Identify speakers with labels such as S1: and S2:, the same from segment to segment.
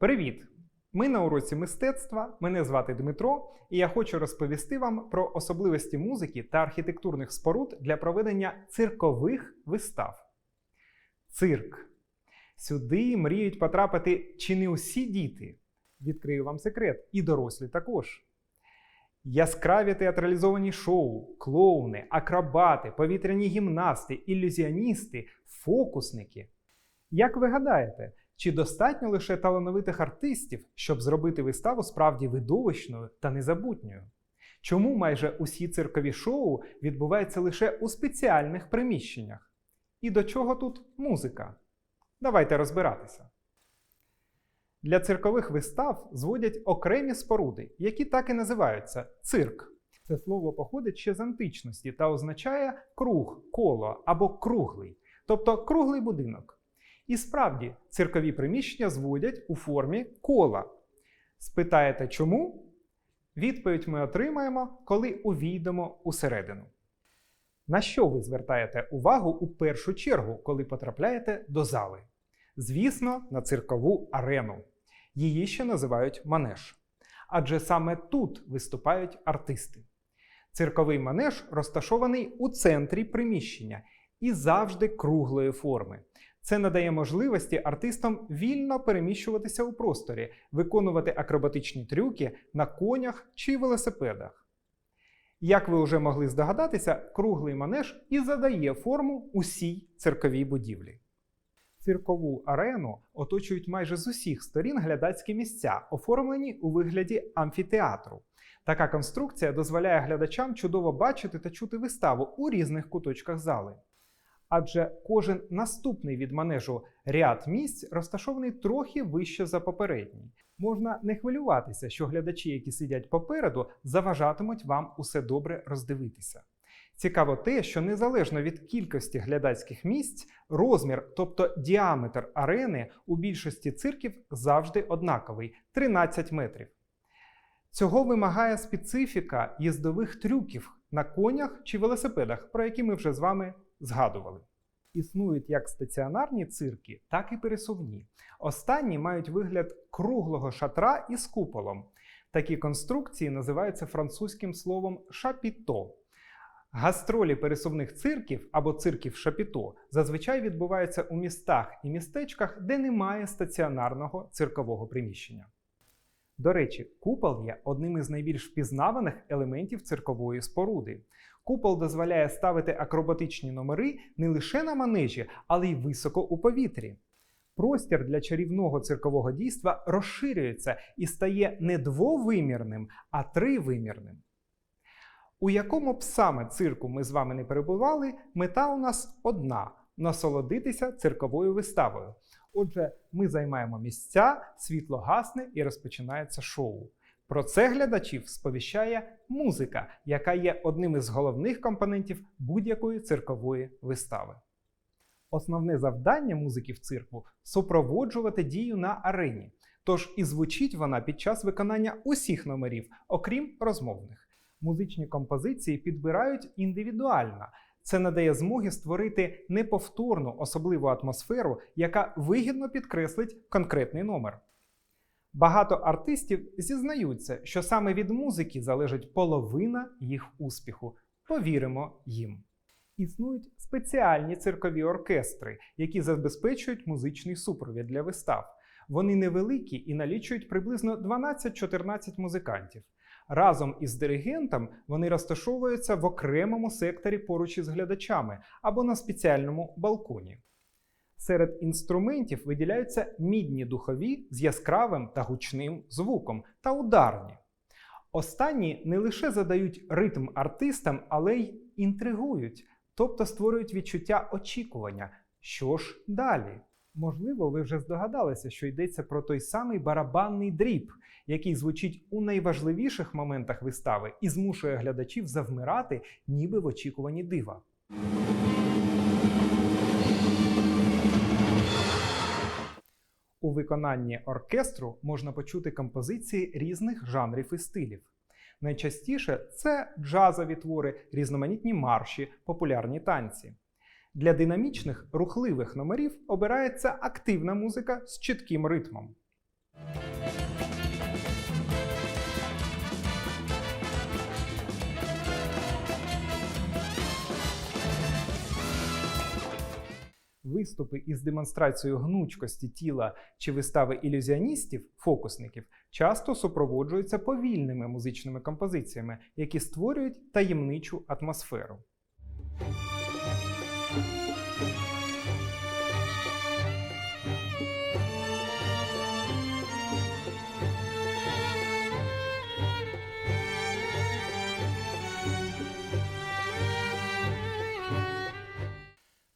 S1: Привіт! Ми на уроці мистецтва. Мене звати Дмитро, і я хочу розповісти вам про особливості музики та архітектурних споруд для проведення циркових вистав. Цирк. Сюди мріють потрапити чи не усі діти. Відкрию вам секрет, і дорослі також. Яскраві театралізовані шоу, клоуни, акробати, повітряні гімнасти, ілюзіоністи, фокусники. Як ви гадаєте, чи достатньо лише талановитих артистів, щоб зробити виставу справді видовищною та незабутньою? Чому майже усі циркові шоу відбуваються лише у спеціальних приміщеннях? І до чого тут музика? Давайте розбиратися. Для циркових вистав зводять окремі споруди, які так і називаються цирк. Це слово походить ще з античності та означає круг, коло або круглий, тобто круглий будинок. І справді, циркові приміщення зводять у формі кола. Спитаєте чому? Відповідь ми отримаємо, коли увійдемо усередину. На що ви звертаєте увагу у першу чергу, коли потрапляєте до зали? Звісно, на циркову арену. Її ще називають манеж. Адже саме тут виступають артисти. Цирковий манеж розташований у центрі приміщення і завжди круглої форми. Це надає можливості артистам вільно переміщуватися у просторі, виконувати акробатичні трюки на конях чи велосипедах. Як ви вже могли здогадатися, круглий манеж і задає форму усій цирковій будівлі. Циркову арену оточують майже з усіх сторін глядацькі місця, оформлені у вигляді амфітеатру. Така конструкція дозволяє глядачам чудово бачити та чути виставу у різних куточках зали. Адже кожен наступний від манежу ряд місць розташований трохи вище за попередній. Можна не хвилюватися, що глядачі, які сидять попереду, заважатимуть вам усе добре роздивитися. Цікаво те, що незалежно від кількості глядацьких місць, розмір, тобто діаметр арени у більшості цирків завжди однаковий 13 метрів. Цього вимагає специфіка їздових трюків на конях чи велосипедах, про які ми вже з вами згадували. Існують як стаціонарні цирки, так і пересувні. Останні мають вигляд круглого шатра із куполом. Такі конструкції називаються французьким словом шапіто. Гастролі пересувних цирків або цирків шапіто зазвичай відбуваються у містах і містечках, де немає стаціонарного циркового приміщення. До речі, купол є одним із найбільш впізнаваних елементів циркової споруди. Купол дозволяє ставити акробатичні номери не лише на манежі, але й високо у повітрі. Простір для чарівного циркового дійства розширюється і стає не двовимірним, а тривимірним. У якому б саме цирку ми з вами не перебували, мета у нас одна насолодитися цирковою виставою. Отже, ми займаємо місця, світло гасне і розпочинається шоу. Про це глядачів сповіщає музика, яка є одним із головних компонентів будь-якої циркової вистави. Основне завдання музики в цирку супроводжувати дію на арені. Тож і звучить вона під час виконання усіх номерів, окрім розмовних. Музичні композиції підбирають індивідуально. Це надає змоги створити неповторну особливу атмосферу, яка вигідно підкреслить конкретний номер. Багато артистів зізнаються, що саме від музики залежить половина їх успіху. Повіримо їм. Існують спеціальні циркові оркестри, які забезпечують музичний супровід для вистав. Вони невеликі і налічують приблизно 12-14 музикантів. Разом із диригентом вони розташовуються в окремому секторі поруч із глядачами або на спеціальному балконі. Серед інструментів виділяються мідні духові з яскравим та гучним звуком та ударні. Останні не лише задають ритм артистам, але й інтригують, тобто створюють відчуття очікування. Що ж далі? Можливо, ви вже здогадалися, що йдеться про той самий барабанний дріб, який звучить у найважливіших моментах вистави і змушує глядачів завмирати, ніби в очікуванні дива. У виконанні оркестру можна почути композиції різних жанрів і стилів. Найчастіше це джазові твори, різноманітні марші, популярні танці. Для динамічних рухливих номерів обирається активна музика з чітким ритмом. Виступи із демонстрацією гнучкості тіла чи вистави ілюзіоністів, фокусників, часто супроводжуються повільними музичними композиціями, які створюють таємничу атмосферу.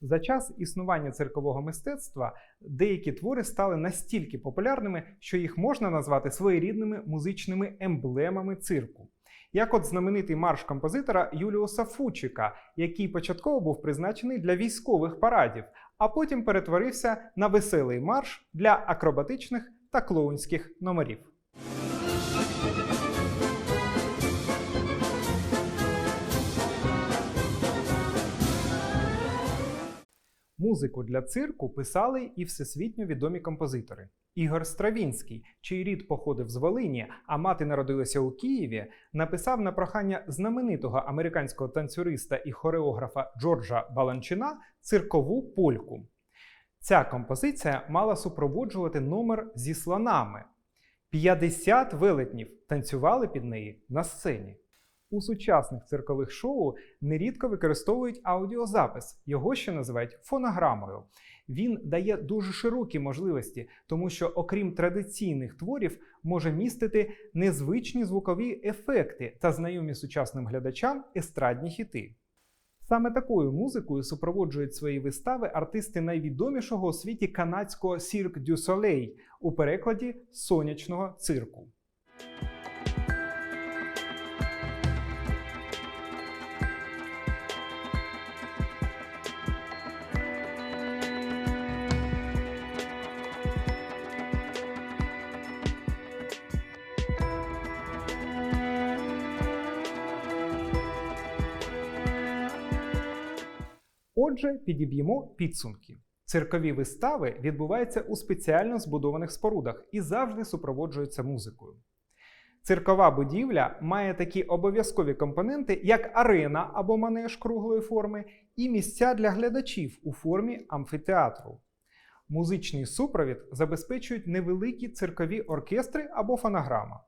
S1: За час існування циркового мистецтва деякі твори стали настільки популярними, що їх можна назвати своєрідними музичними емблемами цирку. Як от знаменитий марш композитора Юліуса Фучика, який початково був призначений для військових парадів, а потім перетворився на веселий марш для акробатичних та клоунських номерів. Музику для цирку писали і всесвітньо відомі композитори. Ігор Стравінський, чий рід походив з Волині, а мати народилася у Києві, написав на прохання знаменитого американського танцюриста і хореографа Джорджа Баланчина циркову польку. Ця композиція мала супроводжувати номер зі слонами. 50 велетнів танцювали під неї на сцені. У сучасних циркових шоу нерідко використовують аудіозапис, його ще називають фонограмою. Він дає дуже широкі можливості, тому що, окрім традиційних творів, може містити незвичні звукові ефекти та знайомі сучасним глядачам естрадні хіти. Саме такою музикою супроводжують свої вистави артисти найвідомішого у світі канадського Cirque du Soleil у перекладі сонячного цирку. Отже, підіб'ємо підсумки. Циркові вистави відбуваються у спеціально збудованих спорудах і завжди супроводжуються музикою. Циркова будівля має такі обов'язкові компоненти, як арена або манеж круглої форми, і місця для глядачів у формі амфітеатру. Музичний супровід забезпечують невеликі циркові оркестри або фонограма.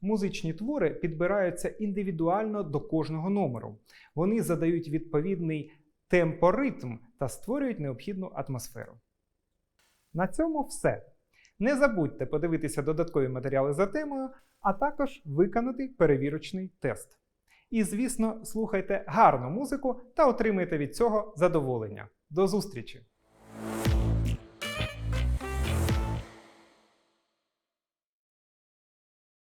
S1: Музичні твори підбираються індивідуально до кожного номеру. Вони задають відповідний темпоритм та створюють необхідну атмосферу. На цьому все. Не забудьте подивитися додаткові матеріали за темою, а також виконати перевірочний тест. І, звісно, слухайте гарну музику та отримайте від цього задоволення. До зустрічі!